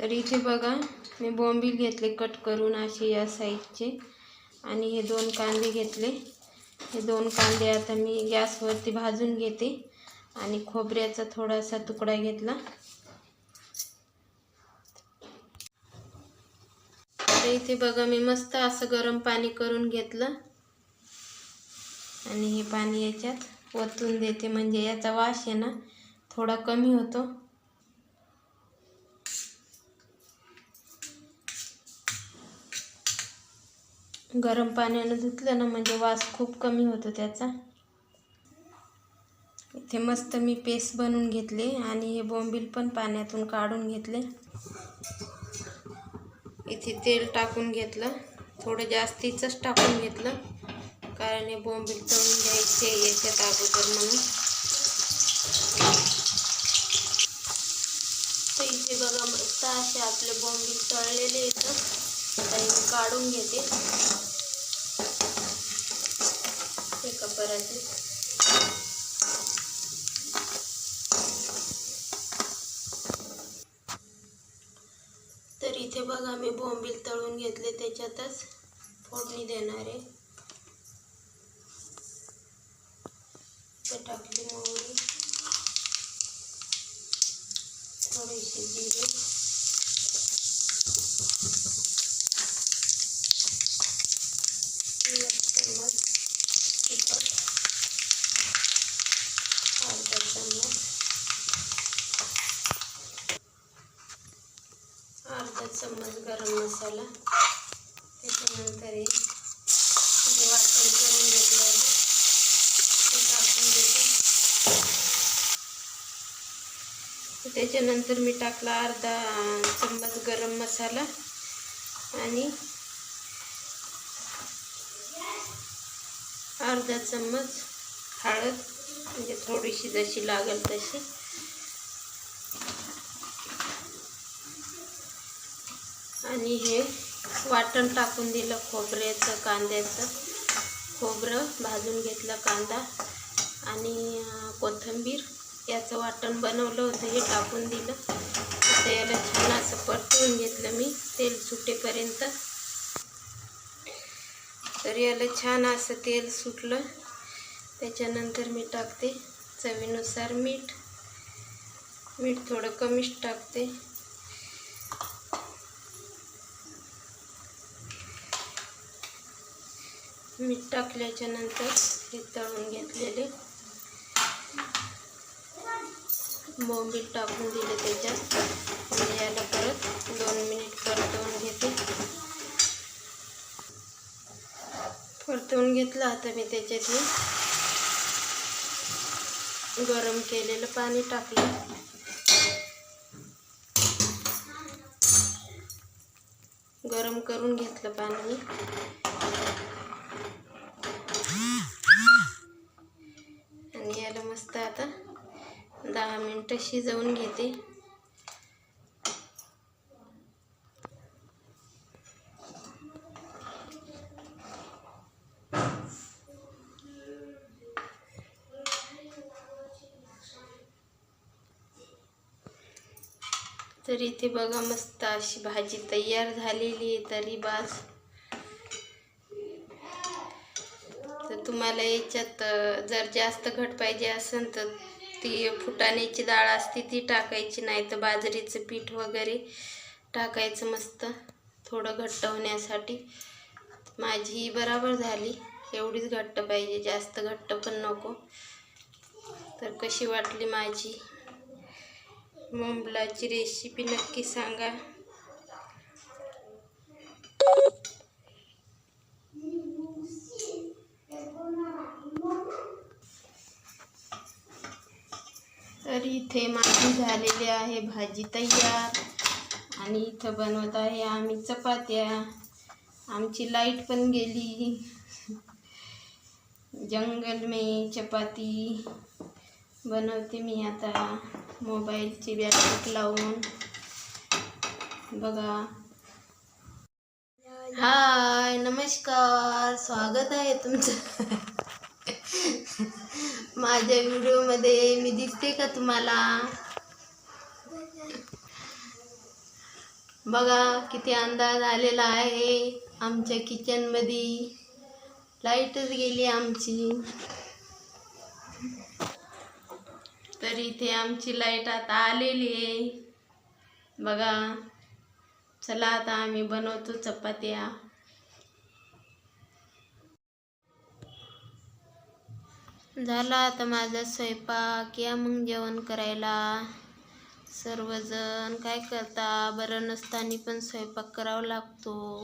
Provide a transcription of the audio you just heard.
तर इथे बघा मी बोंबील घेतले कट करून असे या साईजचे. आणि हे दोन कांदे घेतले. हे दोन कांदे आता मी गॅसवरती भाजून घेते. आणि खोबऱ्याचा थोडासा तुकडा घेतला. तर इथे बघा मी मस्त असं गरम पाणी करून घेतलं. आणि हे पाणी याच्यात ओतून देते. म्हणजे याचा वास आहे ना थोडा कमी होतो. गरम पाण्यानं धुतलं ना म्हणजे वास खूप कमी होतो त्याचा. इथे मस्त मी पेस्ट बनवून घेतले आणि हे बोंबील पण पाण्यातून काढून घेतले. इथे तेल टाकून घेतलं. थोडं जास्तीचंच टाकून घेतलं कारण हे बोंबील तळून घ्यायचे याच्यात अगोदर म्हणून. तर इथे बघा मस्त असे आपले बॉम्बिल तळलेले येतं आता हे काढून घेते. एका परातीत. तर इथे बघा मी बोंबील तळून घेतले त्याच्यातच फोडणी देणार आहे. ते टाकली मोहरी. थोडीशी जिरे एक चम्मच तिखट अर्धा चम्मच अर्धा चम्मच गरम मसाला त्याच्यानंतर हे वाटण करून घेतलं ते टाकून घेते. त्याच्यानंतर मी टाकला अर्धा चम्मच गरम मसाला आणि अर्धा चम्मच हळद म्हणजे थोडीशी जशी लागेल तशी. आणि हे वाटण टाकून दिलं खोबऱ्याचं कांद्याचं. खोबरं भाजून घेतलं कांदा आणि कोथिंबीर. याचं वाटण बनवलं होतं हे टाकून दिलं. आता याला छान असं परतवून घेतलं मी तेल सुटेपर्यंत. तर याला छान असं तेल सुटलं. त्याच्यानंतर मी टाकते चवीनुसार मीठ. मीठ थोडं कमीच टाकते. मीठ टाकल्याच्या नंतर हे तळून घेतलेले. बोंबील टाकून दिले त्याच्यात. आणि याला परत दोन मिनिट परतवून घेते. परतवून घेतलं आता मी त्याच्यात हे गरम केलेलं पाणी टाकलं. गरम करून घेतलं पाणी मी आणि याला मस्त आता दहा मिनटं शिजवून घेते. तर इथे बघा मस्त अशी भाजी तयार झालेली आहे तरी बास. तर तुम्हाला याच्यात जर जास्त घट पाहिजे असेल तर ती फुटाण्याची डाळ असते ती टाकायची नाही तर बाजरीचं पीठ वगैरे टाकायचं मस्त थोडं घट्ट होण्यासाठी. माझी बराबर झाली. एवढीच घट्ट पाहिजे जास्त घट्ट पण नको. तर कशी वाटली माझी? मोंबलाची रेसिपी नक्की सांगा. इथे माझी झालेली आहे भाजी तयार. आणि इथं बनवत आहे आम्ही चपात्या. आमची लाइट पण गेली. जंगल में चपाती बनवते मी आता. मोबाईलची बॅटरी लावून. बघा. हाय नमस्कार. स्वागत आहे तुमचं. माझ्या व्हिडिओमध्ये मी दिसते का तुम्हाला? बघा किती अंदाज आलेला आहे आमच्या किचनमध्ये लाईटच गेली आमची. तर इथे आमची लाइट आता आलेली आहे. बघा चला आता आम्ही बनवतो चपात्या. झाला आता माझा स्वयंपाक. या मग जेवण करायला. सर्वजण काय करता? बरं नसताना पण स्वयंपाक करावा लागतो.